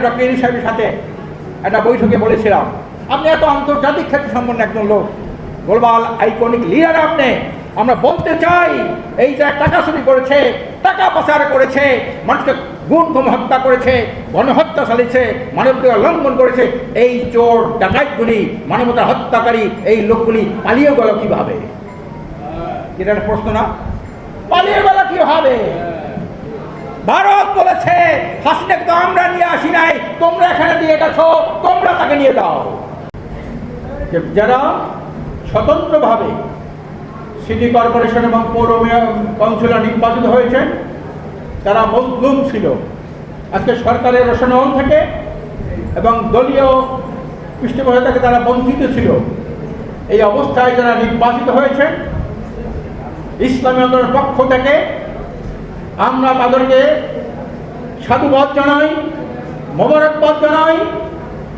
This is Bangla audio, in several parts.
ডক্টর ইনি সাহেবের সাথে একটা বৈঠকে বলেছিলাম আপনি এত আন্তর্জাতিক সম্পন্ন একজন লোক গ্লোবাল আইকনিক লিডার আপনি আমরা বলতে চাই এই যে টাকা চুরি করেছে টাকা পাচার করেছে মানুষকে গুণ গুম হত্যা করেছে গণহত্যা চালিয়েছে লঙ্ঘন করেছে এই চোর ডাকাতগুলি মানবতা হত্যাকারী এই লোকগুলি পালিয়ে গেল কীভাবে? এটা প্রশ্ন না? পালিয়ে গেল কি হবে ভারত বলেছে হাসিনাকে তো আমরা নিয়ে আসি নাই, তোমরা এখানে দিয়ে গেছো, তোমরা তাকে নিয়ে যাও। যারা স্বতন্ত্রভাবে সিটি কর্পোরেশন এবং পৌর কাউন্সিলর নির্বাচিত হয়েছে তারা মজলুম ছিল। আজকে সরকারের রসনল থেকে এবং দলীয় পৃষ্ঠপোষক থেকে তারা বঞ্চিত ছিল। এই অবস্থায় যারা নির্বাচিত হয়েছে ইসলামী আন্দোলনের পক্ষ থেকে আমরা তাদেরকে সাধুবাদ জানাই, মোবারকবাদ জানাই।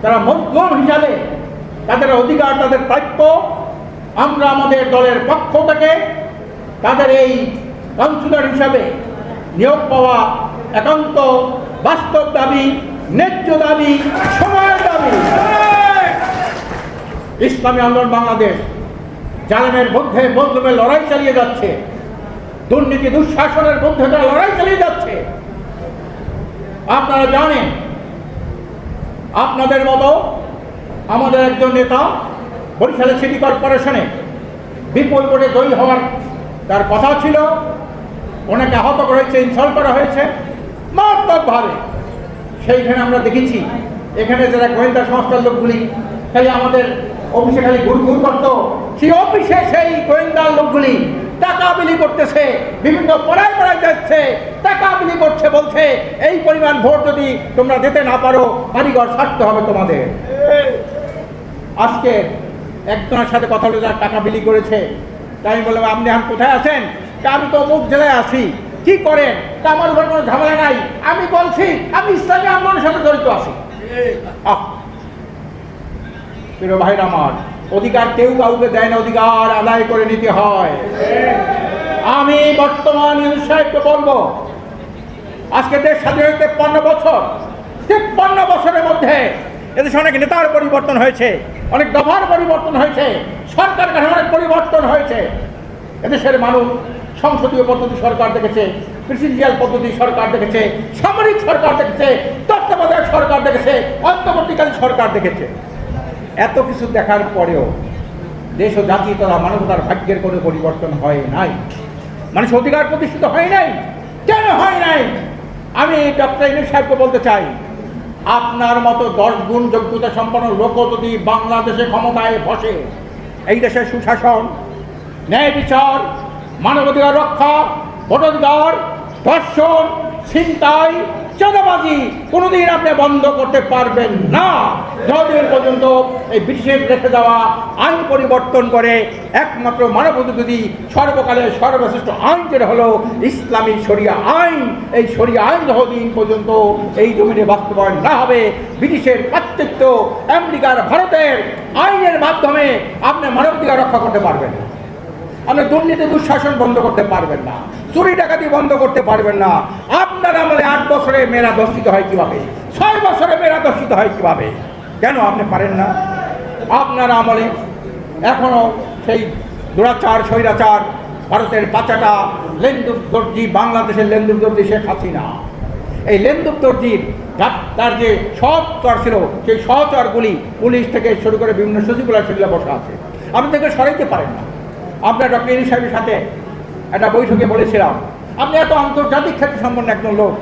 তারা মজলুম হিসাবে তাদের অধিকার, তাদের প্রাপ্য আমরা আমাদের দলের পক্ষ থেকে তাদের এই কাউন্সিলর হিসাবে নিয়োগ পাওয়া একান্ত বাস্তব দাবি, ন্যায্য দাবি, সময়ের দাবি। ইসলামী আন্দোলন বাংলাদেশ জালেমের মধ্যে মজলুমের লড়াই চালিয়ে যাচ্ছে। দুর্নীতি দুঃশাসনের মধ্যে তারা লড়াই চালিয়ে যাচ্ছে। আপনারা জানেন, আপনাদের মতো আমাদের একজন নেতা বরিশালে সিটি কর্পোরেশনে বিপুল ভোটে জয়ী হওয়ার তার কথা ছিল। ওনাকে আহত করা হয়েছে ইনসল্ট করা হয়েছে। মারাত্মকভাবে। সেইখানে আমরা দেখেছি, এখানে যারা গোয়েন্দা সংস্থার লোকগুলি, খালি আমাদের অফিসে খালি ঘুর করতো, সেই অফিসে সেই গোয়েন্দা লোকগুলি টাকা বিলি করতেছে, বিভিন্ন পড়ায় পড়ায় যাচ্ছে টাকা বিলি করছে, বলছে, এই পরিমাণ ভোট যদি তোমরা দিতে না পারো, বাড়িঘর ছাড়তে হবে তোমাদের। আজকে একজনের সাথে কথা বলে যারা টাকা বিলি করেছে তাই আমি বললাম, আপনি এখন কোথায় আছেন? তা আমি তো অমুক জেলায় আছি। কি করেন? তা আমার উপর কোনো ঝামেলা নাই। আমি বলছি, আমি ইসলামী আন্দোলনের সাথে জড়িত আছি। প্রিয় ভাইরা আমার অধিকার কেউ কাউকে দেয় না, অধিকার আদায় করে নিতে হয়। আমি বর্তমান সাহেবকে বলব, আজকে দেশ স্বাধীন হয়ে তেপ্পান্ন বছর। তেপ্পান্ন বছরের মধ্যে এদেশে অনেক নেতার পরিবর্তন হয়েছে, অনেক দফার পরিবর্তন হয়েছে, সরকার অনেক পরিবর্তন হয়েছে। এদেশের মানুষ সংসদীয় পদ্ধতি সরকার দেখেছে প্রেসিডেন্সিয়াল পদ্ধতি সরকার দেখেছে, সামরিক সরকার দেখেছে, তত্ত্বাবধায়ক সরকার দেখেছে, অন্তর্বর্তীকালীন সরকার দেখেছে। এত কিছু দেখার পরেও দেশ ও জাতি তথা মানবতার ভাগ্যের কোনো পরিবর্তন হয় নাই। মানুষ অধিকার প্রতিষ্ঠিত হয় নাই? কেন হয় নাই? আমি ডক্টর ইনুস সাহেবকে বলতে চাই, আপনার মতো দশ গুণ যোগ্যতা সম্পন্ন লোক যদি বাংলাদেশে ক্ষমতায় বসে, এই দেশের সুশাসন, ন্যায় বিচার, মানবাধিকার রক্ষা, ভোটাধিকার, ধর্ষণ, ছিনতাই চাঁদাবাজি কোনোদিন আপনি বন্ধ করতে পারবেন না। যতদিন পর্যন্ত এই ব্রিটিশের রেখে দেওয়া আইন পরিবর্তন করে একমাত্র মানবাধিকারী সর্বকালের সর্বশ্রেষ্ঠ আইন যেটা হলো ইসলামী শরিয়া আইন, এই শরিয়া আইন যতদিন পর্যন্ত এই জমিনে বাস্তবায়ন না হবে, ব্রিটিশের পার্থক্য আমেরিকার ভারতের আইনের মাধ্যমে আপনি মানবাধিকার রক্ষা করতে পারবেন আপনি দুর্নীতি দুঃশাসন বন্ধ করতে পারবেন না। চুরি ডাকাতি বন্ধ করতে পারবেন না। আপনার আমলে আট বছরে মেয়েরা দর্শিত হয় কীভাবে? ছয় বছরে মেয়েরা দর্শিত হয় কীভাবে? কেন আপনি পারেন না? আপনার আমলে এখনও সেই দুরাচার, স্বৈরাচার, ভারতের পাচাটা লেন্দুক দর্জি, বাংলাদেশের লেন্দুক দর্জি শেখ হাসিনা। এই লেন্দুক দর্জির তার যে সহচর ছিল, সেই সহচরগুলি পুলিশ থেকে শুরু করে বিভিন্ন সচিবালয় সেগুলো বসা আছে। আপনি থেকে সরাইতে পারেন না। আপনার ডক্টর ইনি সাহেবের সাথে একটা বৈঠকে বলেছিলাম আপনি এত আন্তর্জাতিক খ্যাতি সম্পন্ন একজন লোক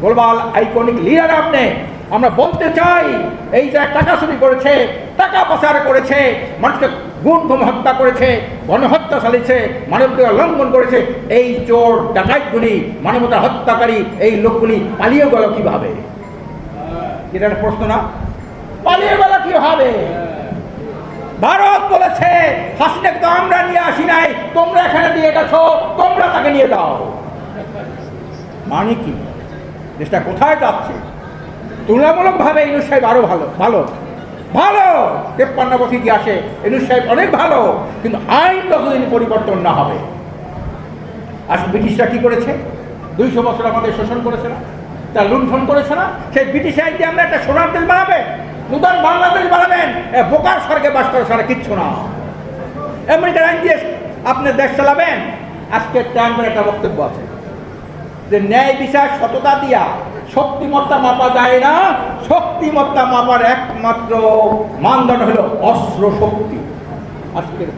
গ্লোবাল আইকনিক লিডার আপনি। আমরা বলতে চাই এই যে টাকা চুরি করেছে টাকা পাচার করেছে মানুষকে গুণ গুম হত্যা করেছে গণহত্যা চালিয়েছে মানবতার লঙ্ঘন করেছে এই চোর ডাকাতগুলি মানবতা হত্যাকারী এই লোকগুলি পালিয়ে গেল কীভাবে? এটা একটা প্রশ্ন না? পালিয়ে গেল কি হবে ভারত বলেছে হাসিনাকে তো আমরা নিয়ে আসি নাই, তোমরা এখানে দিয়ে গেছো, তোমরা তাকে নিয়ে যাও। মানে কি? দেশটা কোথায় যাচ্ছে? তুলনামূলকভাবে ইনুস সাহেব আরও ভালো ভালো। ভালো! তেপ্পান্ন বছর ইতিহাসে ইনুস সাহেব অনেক ভালো, কিন্তু আইন যতদিন পরিবর্তন না হবে। আসলে ব্রিটিশরা কি করেছে? দুইশো বছর আমাদের শোষণ করেছে না? তা লুণ্ঠন করেছে না? সেই ব্রিটিশ আইন দিয়ে আমরা একটা সোনার দেশ বানাবে, নূতন বাংলাদেশ বানাবেন বোকার স্বর্গে বাস করে ছাড়া কিচ্ছু না। আমেরিকার আইন দিয়ে আপনি দেশ চালাবেন? আজকে ট্রাম্পের একটা বক্তব্য আছে। যে ন্যায় বিচার সততা দিয়া শক্তিমত্তা মাপা যায় না, শক্তিমত্তা মাপার একমাত্র মানদণ্ড হলো অস্ত্র শক্তি। আজকের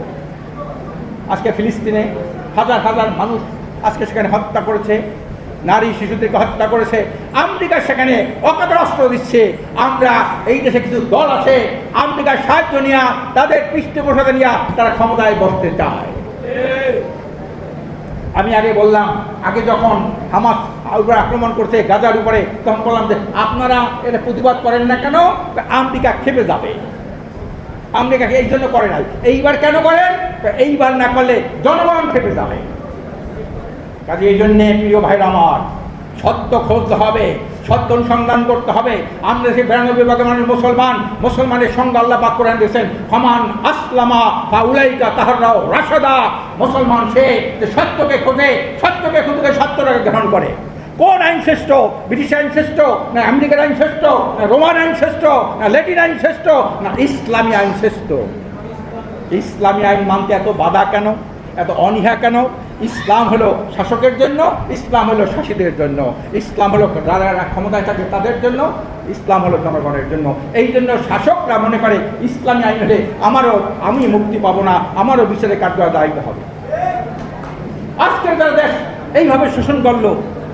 আজকে ফিলিস্তিনে হাজার হাজার মানুষ আজকে সেখানে হত্যা করেছে। নারী শিশুদেরকে হত্যা করেছে। আমেরিকা সেখানে অকাতর অস্ত্র দিচ্ছে। আমরা এই দেশে কিছু দল আছে, আমেরিকার সাহায্য নিয়ে তাদের পৃষ্ঠপোষকতা নিয়ে তারা ক্ষমতায় বসতে চায়। আমি আগে বললাম, আগে যখন হামাস উপরে আক্রমণ করছে গাজার উপরে, তখন বললাম যে, আপনারা এটা প্রতিবাদ করেন না কেন? আমেরিকা খেপে যাবে। আমেরিকাকে এই জন্য করে নাই। এইবার কেন করেন? এইবার না করলে জনগণ খেপে যাবে। কাজে এই জন্যে প্রিয় ভাইরা আমার, সত্য খুঁজতে হবে, সত্য অনুসন্ধান করতে হবে। আমরা সে বিরানব্বই ভাগের মানুষ, মুসলমান, মুসলমানের সঙ্গে আল্লাহ পাক করেন দিয়েছেন হমান আসলামা বা উলাইকা তাহারাও রাশদা মুসলমান সে সত্যকে খোঁজে, সত্যকে খুঁজে সত্যটাকে গ্রহণ করে। কোন আইন শ্রেষ্ঠ? ব্রিটিশ আইন শ্রেষ্ঠ? না আমেরিকার আইন শ্রেষ্ঠ? না রোমান আইন শ্রেষ্ঠ? না লেটিন আইন শ্রেষ্ঠ? না ইসলামী আইন শ্রেষ্ঠ? ইসলামী আইন মানতে এত বাধা কেন? এত অনীহা কেন? ইসলাম হলো শাসকের জন্য, ইসলাম হলো শাসিতের জন্য। ইসলাম হলো যারা ক্ষমতায় থাকে তাদের জন্য, ইসলাম হলো জনগণের জন্য। এই জন্য শাসকরা মনে করে, ইসলামী আইন হলে আমারও, আমি মুক্তি পাবো না, আমারও বিচারে কার্য দায়িত্ব হবে। আজকের যারা দেশ এইভাবে শোষণ করল,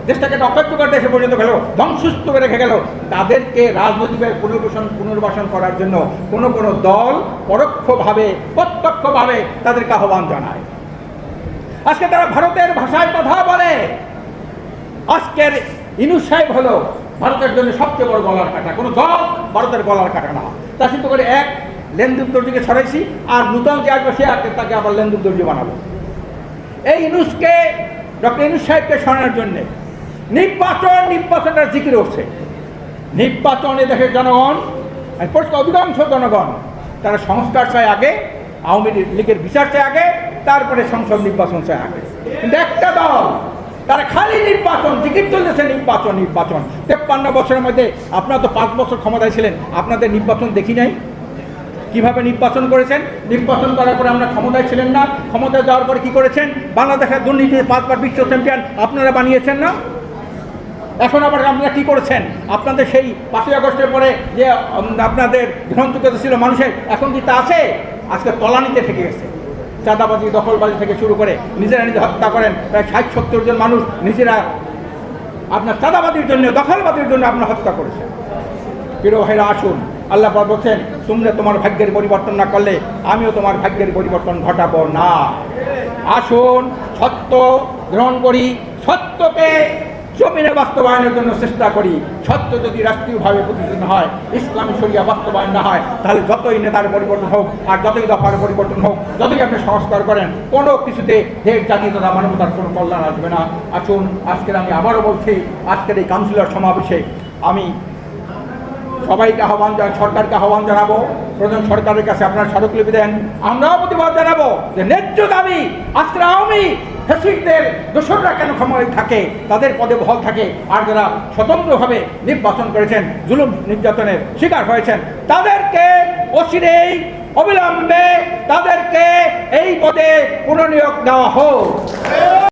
দেশটাকে একটা অকার্যকর দেশে পর্যন্ত গেল ধ্বংসস্ত করে রেখে গেল, তাদেরকে রাজনৈতিকভাবে পুনর্বাসন পুনর্বাসন করার জন্য কোনো কোনো দল পরোক্ষভাবে, প্রত্যক্ষভাবে তাদেরকে আহ্বান জানায়। আজকে তারা ভারতের ভাষায় কথা বলে। আজকের ইনুস সাহেব হলো ভারতের জন্য সবচেয়ে বড় গলার কাটা। কোনো দল ভারতের গলার কাটা না। তা চিন্তা করে এক লেনদুপ দর্জিকে ছড়াইছি, আর নূতন যে আসবে সে আগে তাকে আবার লেনদুপ দর্জি বানাবো। এই ইনুসকে, ডক্টর ইনুস সাহেবকে সরানোর জন্যে নির্বাচন, নির্বাচনটা জিকির উঠছে। নির্বাচনে দেশের জনগণ অধিকাংশ জনগণ, তারা সংস্কার চায় আগে, আওয়ামী লীগের বিচার চায় আগে তারপরে সংসদ নির্বাচন চায় আগে। কিন্তু একটা দল, তারা খালি নির্বাচন জিকির চলেছে নির্বাচন নির্বাচন। তেপ্পান্ন বছরের মধ্যে আপনারা তো পাঁচ বছর ক্ষমতায় ছিলেন, আপনাদের নির্বাচন দেখি নাই? কীভাবে নির্বাচন করেছেন? নির্বাচন করার পরে আমরা ক্ষমতায় ছিলেন না। ক্ষমতায় যাওয়ার পরে কি করেছেন? বাংলাদেশের দুর্নীতিতে পাঁচবার বিশ্ব চ্যাম্পিয়ন আপনারা বানিয়েছেন না? এখন আবার আপনারা কি করেছেন? আপনাদের সেই পাঁচই আগস্টের পরে যে আপনাদের গ্রহণযোগ্যতা ছিল মানুষের, এখন কি তা আছে? আজকে তলানিতে থেকে গেছে। চাঁদাবাজি, দখলবাজি থেকে শুরু করে নিজেরা নিজে হত্যা করেন। প্রায় ষাট, সত্তর জন মানুষ নিজেরা আপনার চাঁদাবাজির জন্য, দখলবাজির জন্য আপনার হত্যা করেছেন। প্রিয় ভাইরা, আসুন। আল্লাহ বলছেন, তোমরা তোমার ভাগ্যের পরিবর্তন না করলে আমিও তোমার ভাগ্যের পরিবর্তন ঘটাবো না। আসুন, সত্য গ্রহণ করি সত্যকে জমিনে বাস্তবায়নের জন্য চেষ্টা করি। সত্য যদি রাষ্ট্রীয়ভাবে প্রতিষ্ঠিত হয়, ইসলামী শরিয়া বাস্তবায়ন না হয়, তাহলে যতই নেতার পরিবর্তন হোক আর যতই দফার পরিবর্তন হোক, যতই আপনি সংস্কার করেন, কোনো কিছুতে দেশ জাতি তথা মানবতার কোনো কল্যাণ আসবে না। আসুন, আজকের আমি আবারও বলছি, আজকের এই কাউন্সিলর সমাবেশে আমি সবাইকে আহ্বান জান, সরকারকে আহ্বান জানাব। প্রধান সরকারের কাছে আপনারা স্মারকলিপি দেন। আমরাও প্রতিবাদ জানাব যে ন্যায্য দাবি আজকের আওয়ামী ফেসিকদের দোসররা কেন ক্ষমতায় থাকে, তাদের পদে বহল থাকে, আর যারা স্বতন্ত্রভাবে নির্বাচন করেছেন, জুলুম নির্যাতনের শিকার হয়েছেন, তাদেরকে অচিরেই অবিলম্বে তাদেরকে এই পদে পুনর্নিয়োগ দেওয়া হোক।